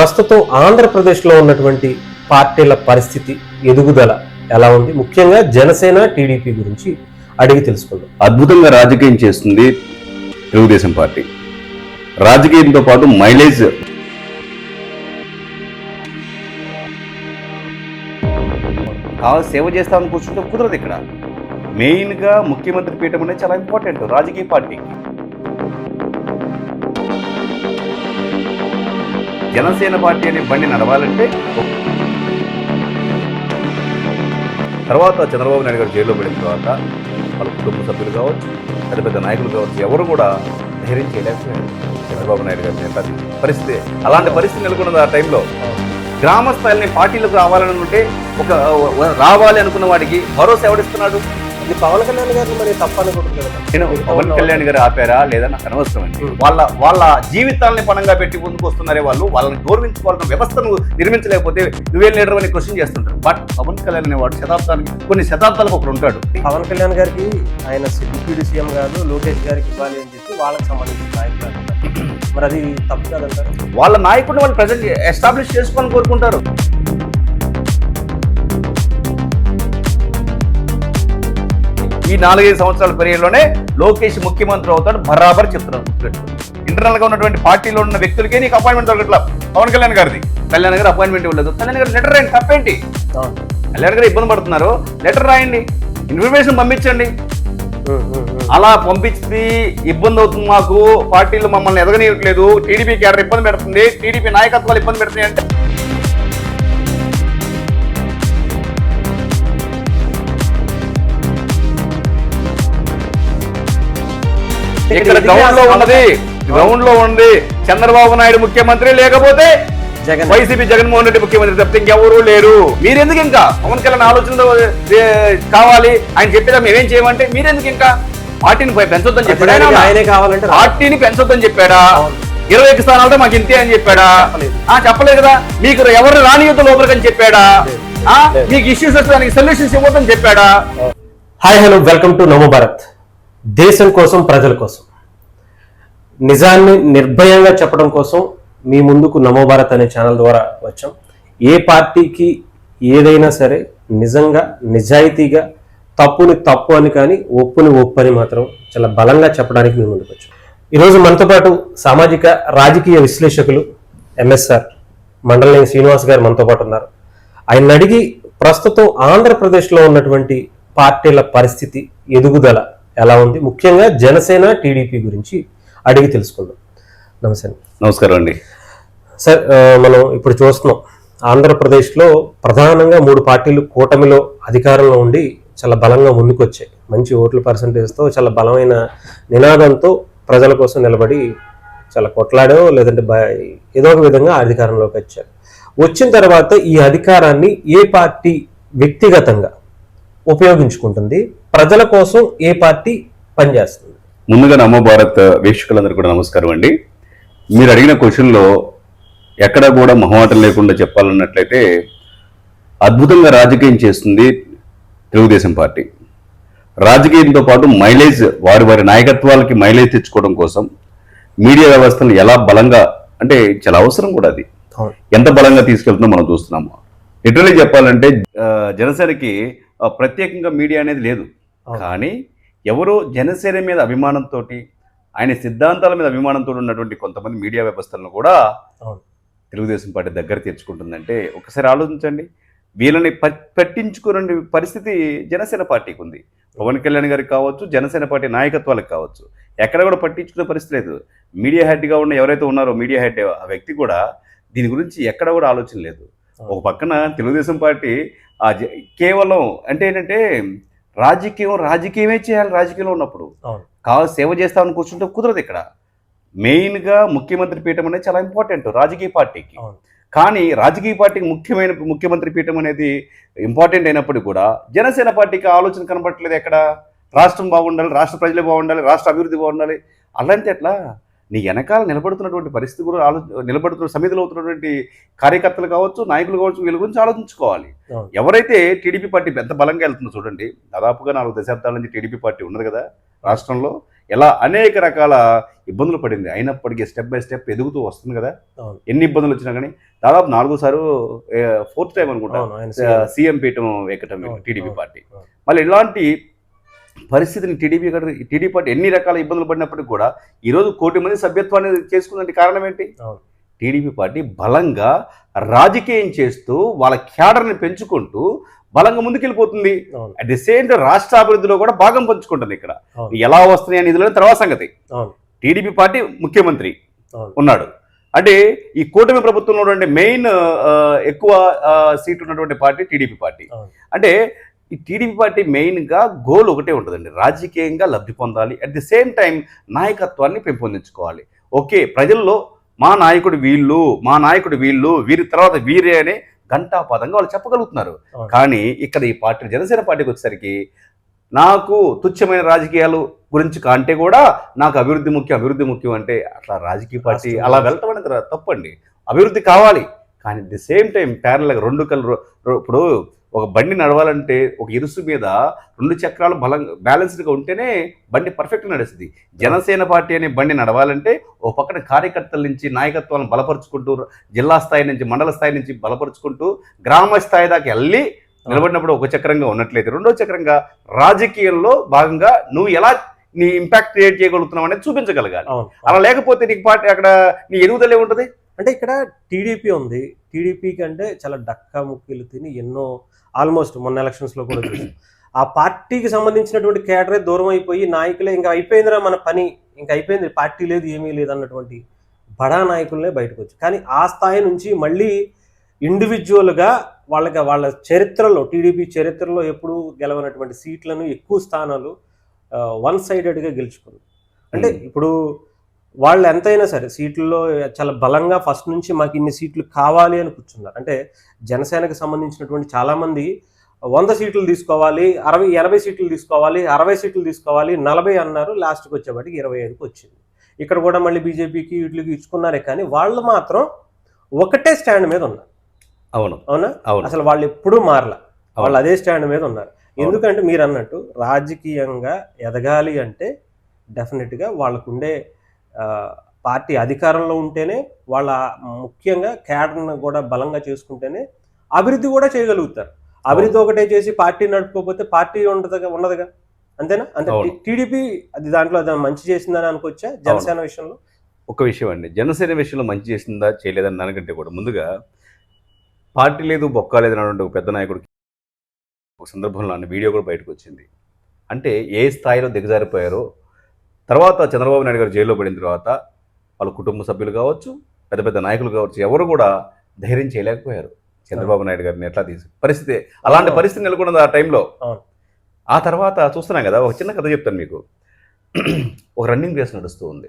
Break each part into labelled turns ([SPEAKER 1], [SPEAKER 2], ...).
[SPEAKER 1] ప్రస్తుతం ఆంధ్రప్రదేశ్లో ఉన్నటువంటి పార్టీల పరిస్థితి ఎదుగుదల ఎలా ఉంది? ముఖ్యంగా జనసేన టీడీపీ గురించి అడిగి తెలుసుకుందాం.
[SPEAKER 2] అద్భుతంగా రాజకీయం చేస్తుంది తెలుగుదేశం పార్టీ. రాజకీయంతో పాటు మైలేజ్. కావాలి సేవ చేస్తామని కూర్చుంటే కుదరదు ఇక్కడ. మెయిన్గా ముఖ్యమంత్రి పీఠం అనేది చాలా ఇంపార్టెంట్ రాజకీయ పార్టీకి. జనసేన పార్టీ అనే బండి నడవాలంటే తర్వాత చంద్రబాబు నాయుడు గారు జైల్లో పడిన తర్వాత వాళ్ళ కుటుంబ సభ్యులు కావచ్చు పెద్ద పెద్ద నాయకులు కావచ్చు ఎవరు కూడా ధైర్యం చేయలేకపోయారు. చంద్రబాబు నాయుడు గారి నేత పరిస్థితి అలాంటి పరిస్థితి నెలకొన్నది ఆ టైంలో. గ్రామ స్థాయిని పార్టీలకు రావాలని ఉంటే ఒక రావాలి అనుకున్న వాడికి భరోసా ఎవడిస్తున్నాడు
[SPEAKER 1] ఇది పవన్ కళ్యాణ్ గారిని మరి తప్పనుకుంటుంది కదా.
[SPEAKER 2] నేను పవన్ కళ్యాణ్ గారు ఆపారా లేదా నాకు అనవసరం అండి. వాళ్ళ వాళ్ళ జీవితాలని పణంగా పెట్టి ముందుకు వస్తున్నారే వాళ్ళు వాళ్ళని గౌరవించుకోవాలన్న వ్యవస్థను నిర్మించలేకపోతే నువ్వేం లీడర్ అని క్వశ్చన్ చేస్తుంటారు. బట్ పవన్ కళ్యాణ్ అనేవాడు శతాబ్దానికి కొన్ని శతాబ్దాలకు ఒకడు ఉంటాడు.
[SPEAKER 1] పవన్ కళ్యాణ్ గారికి ఆయన డిప్యూటీ సీఎం కాదు లోకేష్ గారికి ఇవ్వాలి అని చెప్పి వాళ్ళకి సంబంధించిన నాయకులు. మరి అది తప్పు కాదంటారు?
[SPEAKER 2] వాళ్ళ నాయకుడిని వాళ్ళు ప్రజెంట్ ఎస్టాబ్లిష్ చేసుకోవాలని కోరుకుంటారు. ఈ నాలుగైదు సంవత్సరాల పీరియడ్లోనే లోకేష్ ముఖ్యమంత్రి అవుతాడు బరాబర్ చెప్తున్నారు ఇంటర్నల్గా ఉన్నటువంటి పార్టీలో ఉన్న వ్యక్తులకే నీకు అపాయింట్మెంట్ దొరకట్లా పవన్ కళ్యాణ్ గారిది. కళ్యాణ్ గారు అపాయింట్మెంట్ ఇవ్వలేదు. కళ్యాణ్ గారు లెటర్ రాయండి తప్పేంటి. కళ్యాణ్ గారు ఇబ్బంది పడుతున్నారు. లెటర్ రాయండి. ఇన్ఫర్మేషన్ పంపించండి. అలా పంపించి ఇబ్బంది అవుతుంది మాకు. పార్టీలు మమ్మల్ని ఎదగనియట్లేదు. టీడీపీ క్యాడర్ ఇబ్బంది పెడుతుంది. టీడీపీ నాయకత్వాలు ఇబ్బంది పెడుతున్నాయి అంటే ఇక్కడ గ్రౌండ్లో ఉన్నది. గ్రౌండ్లో ఉంది. చంద్రబాబు నాయుడు ముఖ్యమంత్రి లేకపోతే
[SPEAKER 1] జగన్.
[SPEAKER 2] వైసీపీ జగన్మోహన్ రెడ్డి ముఖ్యమంత్రి తప్పితే ఇంకెవరూ లేరు. మీరెందుకు ఇంకా? పవన్ కళ్యాణ్ ఆలోచనలో ఏ, కావాలి. ఆయన చెప్పేదా మేమేం చేయమంటే మీరెందుకు ఇంకా? పార్టీని పెంచొద్దని చెప్పాడా ఆయన?
[SPEAKER 1] కావాలంటే.
[SPEAKER 2] పార్టీని పెంచొద్దని చెప్పాడా. ఇరవై ఒక్క స్థానాలతో మాకు ఇంతే అని చెప్పాడా. ఆ చెప్పలేదు కదా. మీకు ఎవరు రానియొద్దు లోపలికి అని చెప్పాడా. మీకు ఇష్యూస్ వస్తే దానికి సొల్యూషన్స్ ఇవ్వద్దని చెప్పాడా?
[SPEAKER 1] హాయ్ హలో వెల్కమ్ టు నమో భారత్. దేశం కోసం ప్రజల కోసం. నిజాన్ని నిర్భయంగా చెప్పడం కోసం మీ ముందుకు నమోభారత్ అనే ఛానల్ ద్వారా వచ్చాం. ఏ పార్టీకి ఏదైనా సరే నిజంగా నిజాయితీగా తప్పుని తప్పు అని కానీ ఒప్పుని ఒప్పు అని మాత్రం చాలా బలంగా చెప్పడానికి మీ ముందుకు వచ్చాం. ఈరోజు మనతో పాటు సామాజిక రాజకీయ విశ్లేషకులు ఎంఎస్ఆర్ మండలి శ్రీనివాస్ గారు మనతో పాటు ఉన్నారు. ఆయన అడిగి ప్రస్తుతం ఆంధ్రప్రదేశ్లో ఉన్నటువంటి పార్టీల పరిస్థితి ఎదుగుదల ఎలా ఉంది? ముఖ్యంగా జనసేన టీడీపీ గురించి అడిగి తెలుసుకుందాం. నమస్తే.
[SPEAKER 2] నమస్కారం అండి.
[SPEAKER 1] సార్ మనం ఇప్పుడు చూస్తున్నాం ఆంధ్రప్రదేశ్లో ప్రధానంగా మూడు పార్టీలు కూటమిలో అధికారంలో ఉండి చాలా బలంగా ముందుకు వచ్చాయి మంచి ఓట్ల పర్సంటేజ్తో చాలా బలమైన నినాదంతో ప్రజల కోసం నిలబడి చాలా కొట్లాడో లేదంటే బ- ఏదో ఒక విధంగా అధికారంలోకి వచ్చారు. వచ్చిన తర్వాత ఈ అధికారాన్ని ఏ పార్టీ వ్యక్తిగతంగా ఉపయోగించుకుంటుంది? ప్రజల కోసం ఏ పార్టీ పనిచేస్తుంది?
[SPEAKER 2] ముందుగా నమో భారత్ వీక్షకులందరూ కూడా నమస్కారం అండి. మీరు అడిగిన క్వశ్చన్లో ఎక్కడ కూడా మొహమాటం లేకుండా చెప్పాలన్నట్లయితే అద్భుతంగా రాజకీయం చేస్తుంది తెలుగుదేశం పార్టీ. రాజకీయంతో పాటు మైలేజ్ వారి వారి నాయకత్వాలకి మైలేజ్ తెచ్చుకోవడం కోసం మీడియా వ్యవస్థను ఎలా బలంగా అంటే చాలా అవసరం కూడా అది. ఎంత బలంగా తీసుకెళ్తుందో మనం చూస్తున్నాము. లిటరలీ చెప్పాలంటే జనసేనకి ప్రత్యేకంగా మీడియా అనేది లేదు. కానీ ఎవరో జనసేన మీద అభిమానంతో ఆయన సిద్ధాంతాల మీద అభిమానంతో ఉన్నటువంటి కొంతమంది మీడియా వ్యవస్థలను కూడా తెలుగుదేశం పార్టీ దగ్గర తెచ్చుకుంటుందంటే ఒకసారి ఆలోచించండి. వీళ్ళని పట్టించుకునే పరిస్థితి జనసేన పార్టీకి ఉంది. పవన్ కళ్యాణ్ గారికి కావచ్చు జనసేన పార్టీ నాయకత్వాలకు కావచ్చు. ఎక్కడ కూడా పట్టించుకునే పరిస్థితి లేదు. మీడియా హెడ్గా ఉన్న ఎవరైతే ఉన్నారో మీడియా హెడ్ ఆ వ్యక్తి కూడా దీని గురించి ఎక్కడ కూడా ఆలోచన లేదు. ఒక పక్కన తెలుగుదేశం పార్టీ కేవలం అంటే ఏంటంటే రాజకీయం రాజకీయమే చేయాలి రాజకీయంలో ఉన్నప్పుడు. కావాలి సేవ చేస్తామని కూర్చుంటే కుదరదు ఇక్కడ. మెయిన్గా ముఖ్యమంత్రి పీఠం అనేది చాలా ఇంపార్టెంట్ రాజకీయ పార్టీకి. కానీ రాజకీయ పార్టీకి ముఖ్యమైన ముఖ్యమంత్రి పీఠం అనేది ఇంపార్టెంట్ అయినప్పటికీ కూడా జనసేన పార్టీకి ఆలోచన కనబడట్లేదు ఎక్కడ? రాష్ట్రం బాగుండాలి రాష్ట్ర ప్రజలు బాగుండాలి రాష్ట్ర అభివృద్ధి బాగుండాలి. అలాంటి ఎట్లా? నీ వెనకాల నిలబడుతున్నటువంటి పరిస్థితి కూడా ఆలో నిలబడుతున్న సమిధిలో అవుతున్నటువంటి కార్యకర్తలు కావచ్చు నాయకులు కావచ్చు వీళ్ళ గురించి ఆలోచించుకోవాలి. ఎవరైతే టీడీపీ పార్టీ ఎంత బలంగా వెళ్తుందో చూడండి దాదాపుగా నాలుగు దశాబ్దాల నుంచి టీడీపీ పార్టీ ఉన్నది కదా రాష్ట్రంలో. ఎలా అనేక రకాల ఇబ్బందులు పడింది. అయినప్పటికీ స్టెప్ బై స్టెప్ ఎదుగుతూ వస్తుంది కదా. ఎన్ని ఇబ్బందులు వచ్చినా కానీ దాదాపు నాలుగో సారు ఫోర్త్ టైం అనుకుంటా.
[SPEAKER 1] సీఎం.
[SPEAKER 2] పీఠం ఎక్కటం టీడీపీ పార్టీ. మళ్ళీ ఇలాంటి పరిస్థితిని టీడీపీ టీడీపీ పార్టీ ఎన్ని రకాల ఇబ్బందులు పడినప్పటికీ కూడా ఈరోజు కోటి మంది సభ్యత్వాన్ని చేసుకుందంటే కారణం ఏంటి. టీడీపీ పార్టీ బలంగా రాజకీయం చేస్తూ వాళ్ళ క్యాడర్ని పెంచుకుంటూ బలంగా ముందుకెళ్ళిపోతుంది. అట్ ది సేమ్ టైం రాష్ట్ర అభివృద్ధిలో కూడా భాగం పంచుకుంటుంది ఇక్కడ. ఎలా వస్తున్నాయి అనే నిధులు తర్వాత సంగతి. టీడీపీ పార్టీ ముఖ్యమంత్రి ఉన్నాడు. అంటే ఈ కూటమి ప్రభుత్వంలో ఉన్నటువంటి మెయిన్ ఎక్కువ సీట్లు ఉన్నటువంటి పార్టీ టీడీపీ పార్టీ. అంటే ఈ టీడీపీ పార్టీ మెయిన్గా గోల్ ఒకటే ఉంటుందండి. రాజకీయంగా లబ్ధి పొందాలి. అట్ ది సేమ్ టైం నాయకత్వాన్ని పెంపొందించుకోవాలి. ఓకే ప్రజల్లో మా నాయకుడు వీళ్ళు మా నాయకుడు వీళ్ళు వీరి తర్వాత వీరే అనే ఘంటాపదంగా వాళ్ళు చెప్పగలుగుతున్నారు. కానీ ఇక్కడ ఈ పార్టీ జనసేన పార్టీకి వచ్చేసరికి నాకు తుచ్చమైన రాజకీయాలు గురించి కంటే కూడా నాకు అభివృద్ధి ముఖ్యం అభివృద్ధి ముఖ్యం అంటే అట్లా రాజకీయ పార్టీ అలా వెళ్ళటం అనేది తప్పండి. అభివృద్ధి కావాలి. కానీ ది సేమ్ టైం ప్యారల్గా రెండు కళ్ళు ఇప్పుడు ఒక బండి నడవాలంటే ఒక ఇరుసు మీద రెండు చక్రాలు బలం బ్యాలెన్స్డ్గా ఉంటేనే బండి పర్ఫెక్ట్గా నడుస్తుంది. జనసేన పార్టీ అనే బండి నడవాలంటే ఓ పక్కన కార్యకర్తల నుంచి నాయకత్వాలను బలపరుచుకుంటూ జిల్లా స్థాయి నుంచి మండల స్థాయి నుంచి బలపరుచుకుంటూ గ్రామ స్థాయి దాకా వెళ్ళి నిలబడినప్పుడు ఒక చక్రంగా ఉన్నట్లయితే రెండో చక్రంగా రాజకీయంలో భాగంగా నువ్వు ఎలా నీ ఇంపాక్ట్ క్రియేట్ చేయగలుగుతున్నావు అనేది చూపించగలగాలి. అలా లేకపోతే నీకు పార్టీ అక్కడ నీ ఎదుగుదలే ఉంటుంది
[SPEAKER 1] అంటే ఇక్కడ టీడీపీ ఉంది. టీడీపీ కంటే చాలా డక్కా ముక్కీలు తిని ఎన్నో ఆల్మోస్ట్ మొన్న ఎలక్షన్స్లో కూడా చూసాం. ఆ పార్టీకి సంబంధించినటువంటి కేడరే దూరం అయిపోయి నాయకులే ఇంకా అయిపోయిందిరా మన పని ఇంకా అయిపోయింది పార్టీ లేదు ఏమీ లేదు అన్నటువంటి బడా నాయకులనే బయటకు వచ్చి కానీ ఆ స్థాయి నుంచి మళ్ళీ ఇండివిజువల్గా వాళ్ళకి వాళ్ళ చరిత్రలో టీడీపీ చరిత్రలో ఎప్పుడూ గెలవనటువంటి సీట్లను ఎక్కువ స్థానాలు వన్ సైడెడ్గా గెలుచుకుంది అంటే. ఇప్పుడు వాళ్ళు ఎంతైనా సరే సీట్లలో చాలా బలంగా ఫస్ట్ నుంచి మాకు ఇన్ని సీట్లు కావాలి అని కూర్చున్నారు. అంటే జనసేనకు సంబంధించినటువంటి చాలామంది వంద సీట్లు తీసుకోవాలి అరవై ఎనభై సీట్లు తీసుకోవాలి అరవై సీట్లు తీసుకోవాలి నలభై అన్నారు లాస్ట్కి వచ్చేవాటికి ఇరవై ఐదుకి వచ్చింది. ఇక్కడ కూడా మళ్ళీ బీజేపీకి వీటికి ఇచ్చుకున్నారే కానీ వాళ్ళు మాత్రం ఒకటే స్టాండ్ మీద ఉన్నారు.
[SPEAKER 2] అవును.
[SPEAKER 1] అవునా?
[SPEAKER 2] అవును.
[SPEAKER 1] అసలు వాళ్ళు ఎప్పుడూ మారల. వాళ్ళు అదే స్టాండ్ మీద ఉన్నారు. ఎందుకంటే మీరు అన్నట్టు రాజకీయంగా ఎదగాలి అంటే డెఫినెట్గా వాళ్ళకుండే పార్టీ అధికారంలో ఉంటేనే వాళ్ళ ముఖ్యంగా క్యాడర్ను కూడా బలంగా చేసుకుంటేనే అభివృద్ధి కూడా చేయగలుగుతారు. అభివృద్ధి ఒకటే చేసి పార్టీ నడుపుకోకపోతే పార్టీ ఉండదుగా ఉండదుగా? అంతేనా? అంటే. టీడీపీ అది దాంట్లో అది మంచి చేసిందని అనుకోవచ్చా జనసేన విషయంలో?
[SPEAKER 2] ఒక విషయం అండి. జనసేన విషయంలో మంచి చేసిందా చేయలేదని దానికంటే కూడా ముందుగా పార్టీ లేదు బొక్క లేదు అన్నటువంటి ఒక పెద్ద నాయకుడికి ఒక సందర్భంలో అన్న వీడియో కూడా బయటకు వచ్చింది. అంటే ఏ స్థాయిలో దిగజారిపోయారో తర్వాత చంద్రబాబు నాయుడు గారు జైల్లో పడిన తర్వాత వాళ్ళ కుటుంబ సభ్యులు కావచ్చు పెద్ద పెద్ద నాయకులు కావచ్చు ఎవరు కూడా ధైర్యం చేయలేకపోయారు. చంద్రబాబు నాయుడు గారిని ఎట్లా తీసి పరిస్థితి అలాంటి. పరిస్థితి నెలకొన్నది ఆ టైంలో. ఆ తర్వాత చూస్తున్నాం కదా ఒక చిన్న కథ చెప్తాను మీకు. ఒక రన్నింగ్ రేస్ నడుస్తూ ఉంది.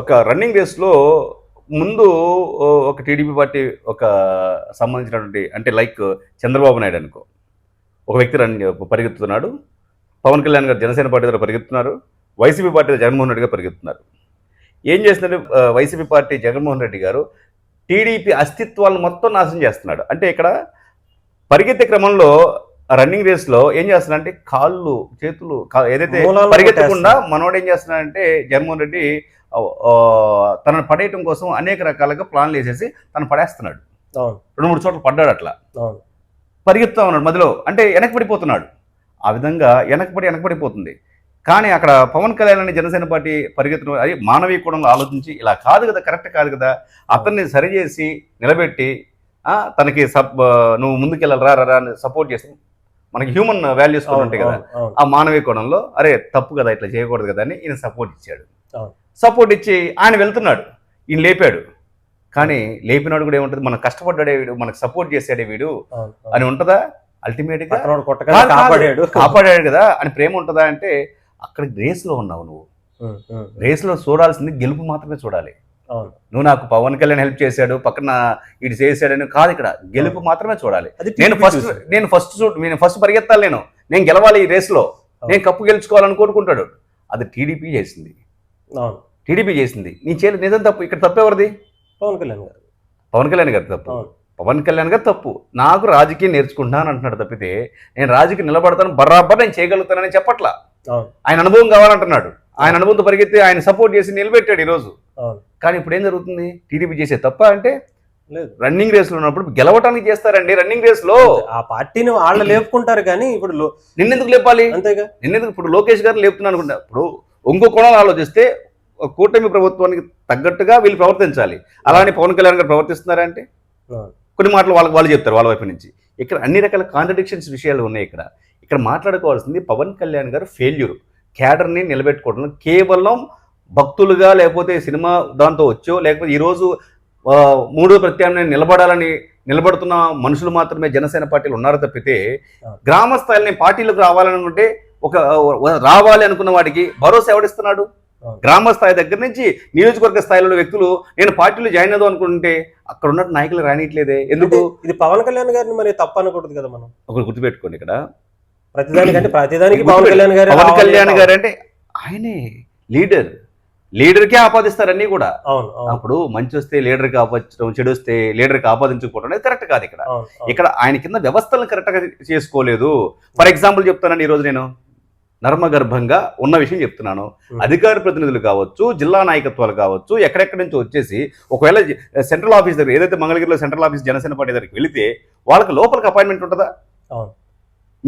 [SPEAKER 2] ఒక రన్నింగ్ రేస్లో ముందు ఒక టీడీపీ పార్టీ ఒక సంబంధించినటువంటి అంటే లైక్ చంద్రబాబు నాయుడు అనుకో. ఒక వ్యక్తి రన్ పరిగెత్తుతున్నాడు. పవన్ కళ్యాణ్ గారు జనసేన పార్టీ దగ్గర పరిగెత్తున్నారు వైసీపీ పార్టీ జగన్మోహన్ రెడ్డి గారు పరిగెత్తున్నారు ఏం చేస్తున్నారు? వైసీపీ పార్టీ జగన్మోహన్ రెడ్డి గారు టీడీపీ అస్తిత్వాలను మొత్తం నాశనం చేస్తున్నాడు. అంటే ఇక్కడ పరిగెత్తే క్రమంలో రన్నింగ్ రేస్లో ఏం చేస్తున్నాడంటే కాళ్ళు చేతులు ఏదైతే పరిగెత్తకుండా. మనోడు ఏం చేస్తున్నాడంటే జగన్మోహన్ రెడ్డి తనను పడేయటం కోసం అనేక రకాలుగా ప్లాన్లు వేసేసి తను పడేస్తున్నాడు. రెండు మూడు చోట్ల పడ్డాడు అట్లా. పరిగెత్తుతా ఉన్నాడు మధ్యలో. అంటే వెనక్కి పడిపోతున్నాడు. ఆ విధంగా వెనకపడి వెనకపడిపోతుంది కానీ అక్కడ పవన్ కళ్యాణ్ అని జనసేన పార్టీ పరిగెత్తడం అది మానవీయ కోణంలో ఆలోచించి ఇలా కాదు కదా కరెక్ట్ కాదు కదా అతన్ని సరిచేసి నిలబెట్టి తనకి సబ్ నువ్వు ముందుకెళ్ళరా రా అని సపోర్ట్ చేసి మనకి హ్యూమన్ వాల్యూస్ కూడా ఉంటాయి కదా. ఆ మానవీయ కోణంలో అరే తప్పు కదా ఇట్లా చేయకూడదు కదా అని ఈయన సపోర్ట్ ఇచ్చాడు. సపోర్ట్ ఇచ్చి ఆయన వెళ్తున్నాడు. ఈయన లేపాడు. కానీ లేపినాడు కూడా ఏముంటుంది? మనం కష్టపడ్డాడే వీడు మనకు సపోర్ట్ చేసాడే వీడు. అని ఉంటుందా? అల్టిమేట్గా
[SPEAKER 1] పక్కనోడు కొట్టగా
[SPEAKER 2] కాదు, కాదు.
[SPEAKER 1] కాపాడాడు.
[SPEAKER 2] కాపాడాడు కదా అని ప్రేమ ఉంటుందా అంటే అక్కడ రేస్లో ఉన్నావు నువ్వు.
[SPEAKER 1] ఉమ్, ఉమ్,
[SPEAKER 2] రేస్లో చూడాల్సింది గెలుపు మాత్రమే చూడాలి. నువ్వు నాకు పవన్ కళ్యాణ్ హెల్ప్ చేశాడు పక్కన ఇటు చేశాడని కాదు ఇక్కడ. గెలుపు మాత్రమే చూడాలి.
[SPEAKER 1] అది
[SPEAKER 2] నేను ఫస్ట్. నేను ఫస్ట్ చూ- నేను ఫస్ట్ పరిగెత్తాలి నేను. నేను గెలవాలి ఈ రేస్లో నేను కప్పు గెలుచుకోవాలని కోరుకుంటాడు. అది టీడీపీ చేసింది. టీడీపీ చేసింది. నీ చేయలేదు నిజం తప్పు. ఇక్కడ తప్పు ఎవరిది?
[SPEAKER 1] పవన్ కళ్యాణ్ గారు.
[SPEAKER 2] పవన్ కళ్యాణ్ గారి తప్పు. పవన్ కళ్యాణ్ గారు తప్పు. నాకు రాజకీయం నేర్చుకుంటున్నాను అంటున్నాడు తప్పితే నేను రాజకీయం నిలబడతాను బరాబర్ నేను చేయగలుగుతానని చెప్పట్లా. ఆయన అనుభవం కావాలంటున్నాడు. ఆయన అనుబంధ పరిగెత్తి ఆయన సపోర్ట్ చేసి నిలబెట్టాడు ఈరోజు. కానీ ఇప్పుడు ఏం జరుగుతుంది? టీడీపీ చేసే తప్ప అంటే?
[SPEAKER 1] లేదు.
[SPEAKER 2] రన్నింగ్ రేస్లో ఉన్నప్పుడు గెలవటానికి చేస్తారండి రన్నింగ్ రేస్లో
[SPEAKER 1] ఆ పార్టీని వాళ్ళు లేపుకుంటారు కానీ ఇప్పుడు
[SPEAKER 2] నిన్నెందుకు లేపాలి?
[SPEAKER 1] అంతేగా.
[SPEAKER 2] నిన్నెందుకు? ఇప్పుడు లోకేష్ గారు లేపుతున్నాను అనుకుంటా. ఇప్పుడు ఇంకో కోణాలు ఆలోచిస్తే కూటమి ప్రభుత్వానికి తగ్గట్టుగా వీళ్ళు ప్రవర్తించాలి. అలానే పవన్ కళ్యాణ్ గారు ప్రవర్తిస్తున్నారంటే. కొన్ని మాటలు వాళ్ళకి వాళ్ళు చెప్తారు వాళ్ళ వైపు నుంచి. ఇక్కడ అన్ని రకాల కాంట్రడిక్షన్స్ విషయాలు ఉన్నాయి ఇక్కడ. ఇక్కడ మాట్లాడుకోవాల్సింది పవన్ కళ్యాణ్ గారు ఫెయిల్యూర్ క్యాడర్ని నిలబెట్టుకోవడం. కేవలం భక్తులుగా లేకపోతే సినిమా దాంతో వచ్చో లేకపోతే ఈరోజు మూడో ప్రత్యామ్నాయం నిలబడాలని నిలబడుతున్న మనుషులు మాత్రమే జనసేన పార్టీలు ఉన్నారు తప్పితే గ్రామ స్థాయిని పార్టీలకు రావాలనుకుంటే ఒక రావాలి అనుకున్న వాడికి భరోసా ఎవడిస్తున్నాడు. గ్రామ స్థాయి దగ్గర నుంచి నియోజకవర్గ స్థాయిలో ఉన్న వ్యక్తులు నేను పార్టీలో జాయిన్ అవుదాం అనుకుంటే అక్కడ ఉన్న నాయకులు రానియట్లేదే. ఎందుకు?
[SPEAKER 1] ఇది పవన్ కళ్యాణ్ గారిని మరి తప్పు అనకూడదు కదా మనం.
[SPEAKER 2] ఒకటి గుర్తుపెట్టుకోండి ఇక్కడ.
[SPEAKER 1] ప్రతిదానికంటే ప్రతిదానికి పవన్ కళ్యాణ్ గారు
[SPEAKER 2] పవన్ కళ్యాణ్ గారు అంటే ఆయనే లీడర్. లీడర్కే ఆపాదిస్తారు అన్నీ కూడా. అప్పుడు మంచి వస్తే లీడర్కి ఆపాదించడం చెడు వస్తే లీడర్కి ఆపాదించకపోవడం అనేది కరెక్ట్ కాదు ఇక్కడ. ఇక్కడ ఆయన కింద వ్యవస్థలను కరెక్ట్గా చేసుకోలేదు. ఫర్ ఎగ్జాంపుల్ చెప్తానండి ఈరోజు నేను. నర్మగర్భంగా ఉన్న విషయం చెప్తున్నాను. అధికార ప్రతినిధులు కావచ్చు జిల్లా నాయకత్వాలు కావచ్చు ఎక్కడెక్కడి నుంచి వచ్చేసి ఒకవేళ సెంట్రల్ ఆఫీస్ దగ్గర ఏదైతే మంగళగిరిలో సెంట్రల్ ఆఫీస్ జనసేన పార్టీ దగ్గరికి వెళితే వాళ్ళకి లోపలికి అపాయింట్మెంట్ ఉంటుందా.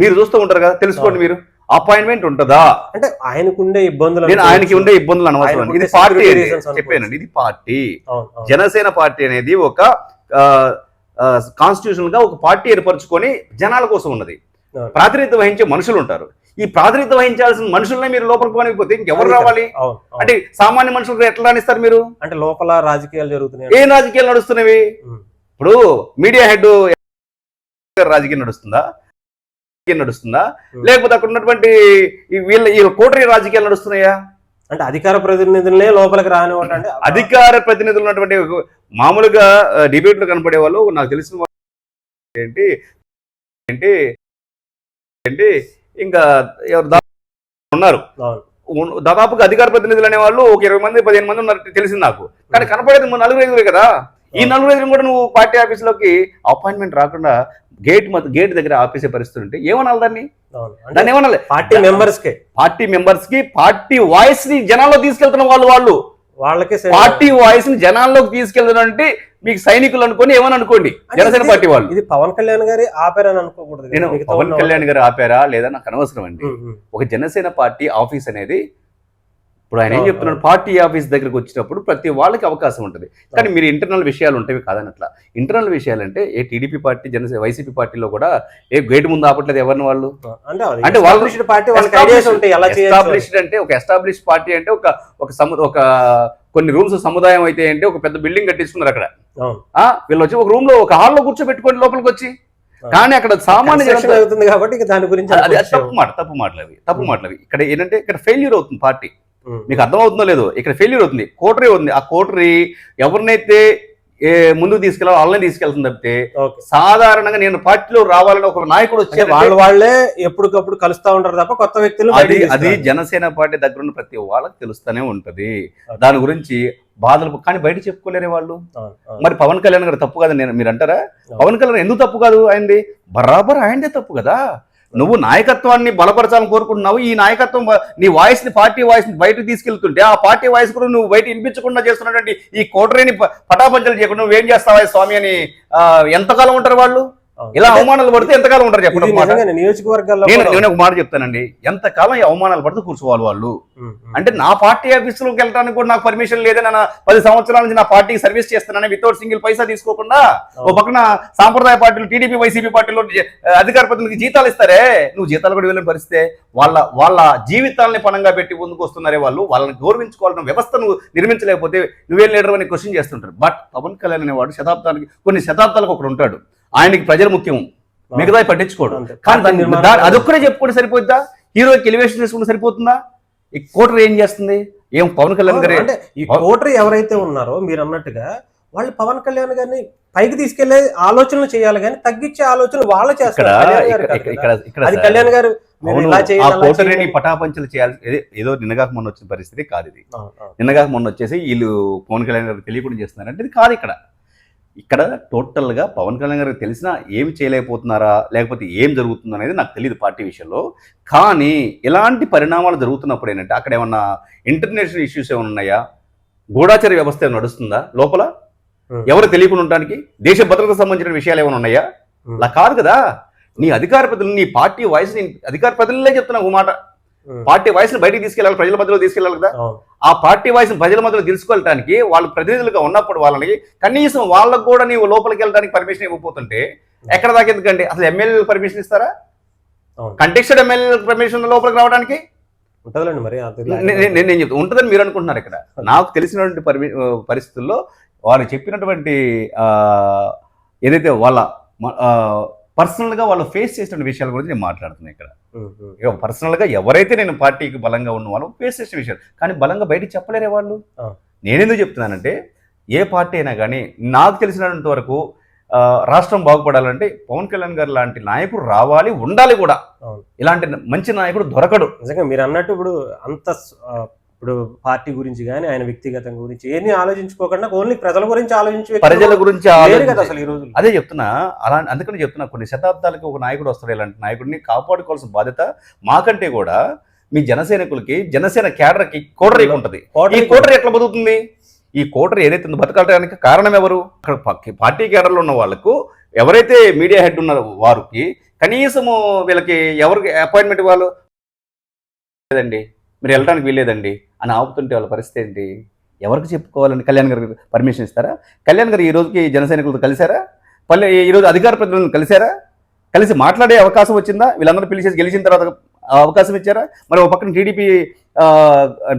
[SPEAKER 2] మీరు చూస్తూ ఉంటారు కదా తెలుసుకోండి. మీరు అపాయింట్మెంట్ ఉంటుందా
[SPEAKER 1] అంటే ఆయనకుండే ఇబ్బందులు
[SPEAKER 2] నేను. ఆయనకి ఉండే ఇబ్బందులు అనవసరం ఇది
[SPEAKER 1] ఉండే
[SPEAKER 2] పార్టీ. చెప్పానండి ఇది పార్టీ. జనసేన పార్టీ అనేది ఒక కాన్స్టిట్యూషన్గా ఒక పార్టీ ఏర్పరచుకొని జనాల కోసం ఉన్నది. ప్రాతినిధ్యం వహించే మనుషులు ఉంటారు ఈ ప్రాతినిధ్యం వహించాల్సిన మనుషులనే మీరు లోపలికి పోనకపోతే ఇంకెవరు రావాలి. అంటే సామాన్య మనుషులకు ఎట్లా రాణిస్తారు మీరు?
[SPEAKER 1] అంటే లోపల రాజకీయాలు జరుగుతున్నాయి.
[SPEAKER 2] ఏం రాజకీయాలు నడుస్తున్నవి. ఇప్పుడు మీడియా హెడ్ రాజకీయం నడుస్తుందా? నడుస్తుందా. లేకపోతే అక్కడ ఉన్నటువంటి వీళ్ళ ఈ కోటరీ రాజకీయాలు నడుస్తున్నాయా?
[SPEAKER 1] అంటే అధికార ప్రతినిధులనే లోపలికి రానివ్వటం అంటే
[SPEAKER 2] అధికార ప్రతినిధులు ఉన్నటువంటి మామూలుగా డిబేట్లు కనపడే వాళ్ళు నాకు తెలిసిన వాళ్ళు ఏంటి? ఏంటి? ఏంటి? ఇంకా ఎవరు ఉన్నారు. దాదాపుగా అధికార ప్రతినిధులు అనే వాళ్ళు ఒక ఇరవై మంది పదిహేను మంది ఉన్నారు తెలిసింది నాకు. కానీ కనపడేది నలుగురు ఐదుగురే కదా. ఈ నలుగురు ఐదుగురు కూడా నువ్వు పార్టీ ఆఫీస్లోకి అపాయింట్మెంట్ రాకుండా గేట్ మధ్య గేట్ దగ్గర ఆపేసే పరిస్థితి ఉంటే ఏమనాలి దాన్ని? దాన్ని ఏమనాలి?
[SPEAKER 1] పార్టీ మెంబర్స్ కే
[SPEAKER 2] పార్టీ మెంబర్స్కి పార్టీ వాయిస్ని జనాల్లో తీసుకెళ్తున్న వాళ్ళు వాళ్ళు.
[SPEAKER 1] వాళ్ళకే
[SPEAKER 2] పార్టీ వాయిస్ని జనాల్లోకి తీసుకెళ్తాను అంటే మీకు సైనికులు అనుకోని ఏమని అనుకోండి జనసేన పార్టీ వాళ్ళు
[SPEAKER 1] ఇది పవన్ కళ్యాణ్ గారి ఆపారని అనుకోకూడదు.
[SPEAKER 2] నేను పవన్ కళ్యాణ్ గారు ఆపారా లేదా నాకు అనవసరం అండి. ఒక జనసేన పార్టీ ఆఫీస్ అనేది ఇప్పుడు ఆయన ఏం చెప్తున్నాడు? పార్టీ ఆఫీస్ దగ్గరకు వచ్చినప్పుడు ప్రతి వాళ్ళకి అవకాశం ఉంటుంది. కానీ మీరు ఇంటర్నల్ విషయాలు ఉంటాయి కాదనట్లా. ఇంటర్నల్ విషయాలు అంటే ఏ టీడీపీ పార్టీ జనసేన వైసీపీ పార్టీలో కూడా ఏ గేట్ ముందు ఆపట్లేదు ఎవరిని వాళ్ళు?
[SPEAKER 1] అంటే
[SPEAKER 2] వాళ్ళు-
[SPEAKER 1] పార్టీ.
[SPEAKER 2] ఎస్టాబ్లిష్డ్ అంటే ఒక ఎస్టాబ్లిష్ పార్టీ అంటే ఒక ఒక సము ఒక కొన్ని రూమ్స్ సముదాయం అయితే అంటే ఒక పెద్ద బిల్డింగ్ కట్టించుకున్నారు అక్కడ. వీళ్ళు వచ్చి ఒక రూమ్లో ఒక హాల్లో కూర్చోబెట్టుకోండి లోపలికి వచ్చి. కానీ అక్కడ సామాన్య
[SPEAKER 1] కాబట్టి దాని గురించి.
[SPEAKER 2] తప్పు మాట తప్పు మాటలు అవి తప్పు. మాటలు అవి. ఇక్కడ ఏంటంటే ఇక్కడ ఫెయిల్యూర్ అవుతుంది పార్టీ. మీకు అర్థమవుతుందో లేదో ఇక్కడ ఫెయిల్యూర్ అవుతుంది కోటరీ ఉంది. ఆ కోటరీ ఎవరినైతే ఏ ముందుకు తీసుకెళ్ళాలో వాళ్ళని తీసుకెళ్తుంది తప్పితే సాధారణంగా నేను పార్టీలో రావాలని ఒక నాయకుడు వచ్చే
[SPEAKER 1] వాళ్ళు వాళ్ళే ఎప్పటికప్పుడు కలుస్తా ఉంటారు తప్ప కొత్త వ్యక్తులు
[SPEAKER 2] అది అది. జనసేన పార్టీ దగ్గర ఉన్న ప్రతి వాళ్ళకి తెలుస్తూనే ఉంటది. దాని గురించి బాధలు కానీ బయట చెప్పుకోలేరే వాళ్ళు. మరి పవన్ కళ్యాణ్ గారు తప్పు కదా నేను మీరు అంటారా? పవన్ కళ్యాణ్ ఎందుకు తప్పు కాదు ఆయనది? బరాబర్ ఆయనదే తప్పు కదా. నువ్వు నాయకత్వాన్ని బలపరచాలని కోరుకుంటున్నావు. ఈ నాయకత్వం నీ వాయిస్ని పార్టీ వాయిస్ని బయటకు తీసుకెళ్తుంటే ఆ పార్టీ వాయిస్ కూడా నువ్వు బయట వినిపించకుండా చేస్తున్నటువంటి ఈ కోటరీని పటాపంచలు చేయకుండా నువ్వేం చేస్తావా స్వామి అని ఎంతకాలం ఉంటారు వాళ్ళు? ఇలా అవమానాలు పడితే ఎంతకాలం ఉంటారు చెప్పండి
[SPEAKER 1] నియోజకవర్గాల్లో
[SPEAKER 2] నేను ఒక మాట చెప్తానండి. ఎంతకాలం ఈ అవమానాలు పడితే కూర్చోవాలి వాళ్ళు. అంటే నా పార్టీ ఆఫీసులోకి వెళ్ళడానికి కూడా నాకు పర్మిషన్ లేదని నా పది సంవత్సరాల నుంచి నా పార్టీకి సర్వీస్ చేస్తున్నానని వితౌట్ సింగిల్ పైసా తీసుకోకుండా ఓ పక్కన సాంప్రదాయ పార్టీలు టీడీపీ వైసీపీ పార్టీలో అధికార ప్రతినిధికి జీతాలు ఇస్తారే? నువ్వు జీతాలు కూడా వెళ్ళని పరిస్థితే వాళ్ళ వాళ్ళ జీవితాలని పణంగా పెట్టి ముందుకు వస్తున్నారే వాళ్ళు? వాళ్ళని గౌరవించుకోవాలన్న వ్యవస్థ నువ్వు నిర్మించలేకపోతే నువ్వేం లీడర్ అని క్వశ్చన్ చేస్తుంటారు. బట్ పవన్ కళ్యాణ్ అనేవాడు శతాబ్దానికి కొన్ని శతాబ్దాలకు ఒకడు ఉంటాడు. ఆయనకి ప్రజలు ముఖ్యం. మిగతా పట్టించుకోడు. కానీ దాన్ని అదొక్కడే చెప్పుకుంటే సరిపోద్దా? హీరోకి ఎలివేషన్ చేసుకుంటే సరిపోతుందా? ఈ కోటర్ ఏం చేస్తుంది? ఏం పవన్ కళ్యాణ్ గారి?
[SPEAKER 1] అంటే ఈ కోటరీ ఎవరైతే ఉన్నారో మీరు అన్నట్టుగా వాళ్ళు పవన్ కళ్యాణ్ గారిని పైకి తీసుకెళ్ళే ఆలోచనలు చేయాలి కానీ తగ్గించే ఆలోచనలు వాళ్ళు చేస్తారు. కళ్యాణ్ గారు అది కళ్యాణ్
[SPEAKER 2] కోటరీని. పటాపంచలు చేయాలి ఏదో- నిన్నగాక మొన్న వచ్చిన పరిస్థితి కాదు ఇది. నిన్నగాక మొన్న వచ్చేసి వీళ్ళు పవన్ కళ్యాణ్ గారు తెలియకుండా చేస్తున్నారు అంటే ఇది కాదు ఇక్కడ. ఇక్కడ టోటల్గా పవన్ కళ్యాణ్ గారికి తెలిసినా ఏమి చేయలేకపోతున్నారా లేకపోతే ఏం జరుగుతుందో అనేది నాకు తెలియదు పార్టీ విషయంలో. కానీ ఇలాంటి పరిణామాలు జరుగుతున్నప్పుడు ఏంటంటే అక్కడ ఏమన్నా ఇంటర్నేషనల్ ఇష్యూస్ ఏమైనా ఉన్నాయా? గూఢాచార వ్యవస్థ ఏమైనా నడుస్తుందా లోపల. ఎవరు తెలియకుండా ఉండడానికి? దేశ భద్రతకు సంబంధించిన విషయాలు ఏమైనా ఉన్నాయా. అలా కాదు కదా. నీ అధికార ప్రతినిధులు నీ పార్టీ వాయిస్ని అధికార ప్రతినిధులే చెప్తున్నా ఒక మాట. పార్టీ వాయిస్ని బయటికి తీసుకెళ్ళాలి ప్రజల మధ్యలో తీసుకెళ్ళాలి కదా. ఆ పార్టీ వాయిస్ ప్రజల మధ్యలో తెలుసుకోవడానికి వాళ్ళు ప్రతినిధులుగా ఉన్నప్పుడు వాళ్ళని కనీసం వాళ్ళకు కూడా నీవు లోపలికి వెళ్ళడానికి పర్మిషన్ ఇవ్వకపోతుంటే ఎక్కడ దాకా ఎందుకండి? అసలు ఎమ్మెల్యేలకు పర్మిషన్ ఇస్తారా?
[SPEAKER 1] అవును.
[SPEAKER 2] కంటెక్స్డ్ ఎమ్మెల్యేలకు పర్మిషన్ లోపలికి రావడానికి?
[SPEAKER 1] ఉంటుందిలేండి మరి
[SPEAKER 2] నేను నేను చెప్తాను ఉంటుందని మీరు అనుకుంటున్నారు ఇక్కడ. నాకు తెలిసినటువంటి పరి పరిస్థితుల్లో వారు చెప్పినటువంటి ఏదైతే వాళ్ళ పర్సనల్గా వాళ్ళు ఫేస్ చేసిన విషయాల గురించి నేను మాట్లాడుతున్నాను ఇక్కడ. ఇక పర్సనల్గా ఎవరైతే నేను పార్టీకి బలంగా ఉన్న వాళ్ళు ఫేస్ చేసిన విషయాలు కానీ బలంగా బయటికి చెప్పలేరే వాళ్ళు. నేనెందుకు చెప్తున్నానంటే ఏ పార్టీ అయినా కానీ నాకు తెలిసినంత వరకు రాష్ట్రం బాగుపడాలంటే పవన్ కళ్యాణ్ గారు లాంటి నాయకుడు రావాలి ఉండాలి కూడా. ఇలాంటి మంచి నాయకుడు దొరకడు.
[SPEAKER 1] నిజంగా మీరు అన్నట్టు ఇప్పుడు అంత ఇప్పుడు పార్టీ గురించి కానీ ఆయన వ్యక్తిగతం గురించి ఏమీ ఆలోచించుకోకుండా ఓన్లీ ప్రజల గురించి ఆలోచించి
[SPEAKER 2] ప్రజల గురించి
[SPEAKER 1] కదా అసలు ఈ రోజు
[SPEAKER 2] అదే చెప్తున్నా అలా అందుకని చెప్తున్నా కొన్ని శతాబ్దాలకి ఒక నాయకుడు వస్తాడు ఇలాంటి నాయకుడిని కాపాడుకోవాల్సిన బాధ్యత మాకంటే కూడా మీ జనసైనికులకి జనసేన కేడర్కి కోటరీ ఉంటుంది. ఈ కోటరీ ఎట్లా బతుకుతుంది? ఈ కోటరీ ఏదైతే బతకడానికి కారణం ఎవరు? అక్కడ పార్టీ కేడర్లో ఉన్న వాళ్ళకు ఎవరైతే మీడియా హెడ్ ఉన్నారో వారికి కనీసము వీళ్ళకి ఎవరికి అపాయింట్మెంట్ ఇవ్వాలి? లేదండి. మీరు వెళ్ళడానికి వీల్లేదండి అని ఆపుతుంటే వాళ్ళ పరిస్థితి ఏంటి? ఎవరికి చెప్పుకోవాలని కళ్యాణ్ గారికి పర్మిషన్ ఇస్తారా? కళ్యాణ్ గారు ఈ రోజుకి జనసైనికులతో కలిశారా? పల్లె ఈరోజు అధికార ప్రతినిధులను కలిశారా? కలిసి మాట్లాడే అవకాశం వచ్చిందా? వీళ్ళందరూ పిలిచేసి గెలిచిన తర్వాత అవకాశం ఇచ్చారా? మరి ఒక పక్కన టీడీపీ